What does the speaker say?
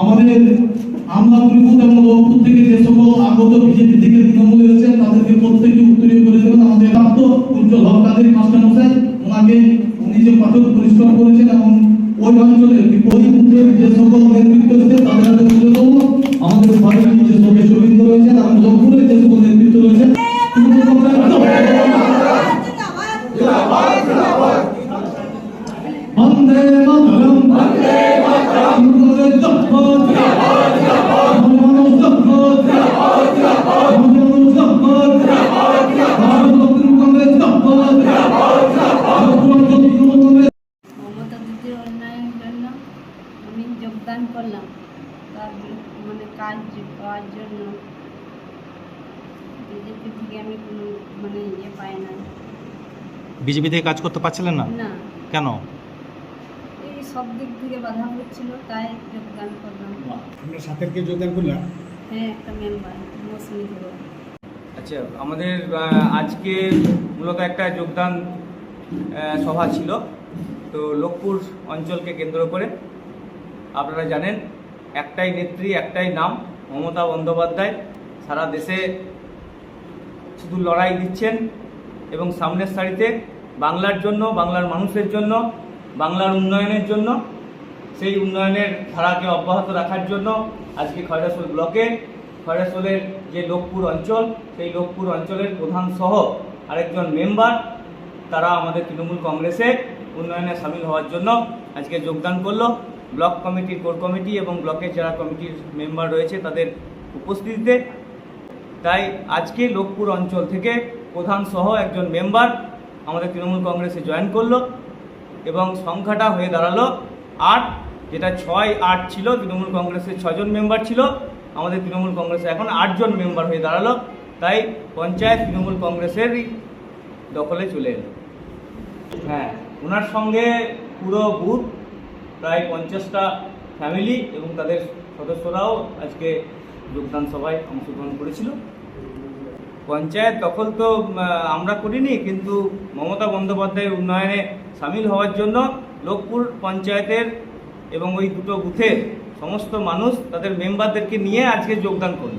আমাদের আমরা পরিষদ এবং লোকপুর থেকে যে সকল আগত বিজেপি থেকে তৃণমূল এসেছেন, তাদেরকে প্রত্যেকে উত্তরীয় করে দেবেন। আমাদের প্রাপ্ত উজ্জ্বল হক কাদের মাস্টার মশাই, ওনাকে উনি যে পাঠক পরিষ্কার করেছেন এবং ওই অঞ্চলে ওই বুথের যে সকল নেতৃত্ব বন্দে মাতরম। বন্দে মাতরম। মমতা দিদির উন্নয়নের জন্য আমি যোগদান করলাম। তার মানে কাজ পাওয়ার জন্য বিজেপি থেকে আমি কোনো মানে ইয়ে পাই না। বিজেপি থেকে কাজ করতে পারছিলেন না? না। কেন? সব দিক থেকে বাধা হচ্ছিল তাই যোগদান করলাম। আমরা সাথের কে যোগদান করলাম? হ্যাঁ একটা মেম্বার মৌসুমি আচ্ছা আমাদের আজকে মূলত একটা যোগদান সভা ছিল। তো লোকপুর অঞ্চলকে কেন্দ্র করে আপনারা জানেন একটাই নেত্রী একটাই নাম মমতা বন্দ্যোপাধ্যায় সারা দেশে শুধু লড়াই দিচ্ছেন এবং সামনের সারিতে বাংলার জন্য বাংলার মানুষের জন্য বাংলার উন্নয়নের জন্য, সেই উন্নয়নের ধারাকে অব্যাহত রাখার জন্য আজকে খয়রাসোল ব্লকে, খয়রাসোলের যে লোকপুর অঞ্চল, সেই লোকপুর অঞ্চলের প্রধান সহ আরেকজন মেম্বার, তারা আমাদের তৃণমূল কংগ্রেসে উন্নয়নে সামিল হওয়ার জন্য আজকে যোগদান করল। ব্লক কমিটির কোর কমিটি এবং ব্লকের যারা কমিটির মেম্বার রয়েছে, তাদের উপস্থিতিতে। তাই আজকে লোকপুর অঞ্চল থেকে প্রধান সহ একজন মেম্বার আমাদের তৃণমূল কংগ্রেসে জয়েন করল। এবং সংখ্যাটা হয়ে দাঁড়াল আট, যেটা ছয় আট ছিল, তৃণমূল কংগ্রেসের ছজন মেম্বার ছিল, আমাদের তৃণমূল কংগ্রেসে এখন আটজন মেম্বার হয়ে দাঁড়াল, তাই পঞ্চায়েত তৃণমূল কংগ্রেসেরই দখলে চলে এলো। হ্যাঁ ওনার সঙ্গে পুরো বুথ প্রায় পঞ্চাশটা ফ্যামিলি এবং তাদের সদস্যরাও আজকে যোগদান সভায় অংশগ্রহণ করেছিল। পঞ্চায়েত দখল তো আমরা করিনি, কিন্তু মমতা বন্দ্যোপাধ্যায়ের উন্নয়নে সামিল হওয়ার জন্য লোকপুর পঞ্চায়েতের এবং ওই দুটো বুথের সমস্ত মানুষ, তাদের মেম্বারদেরকে নিয়ে আজকে যোগদান করল।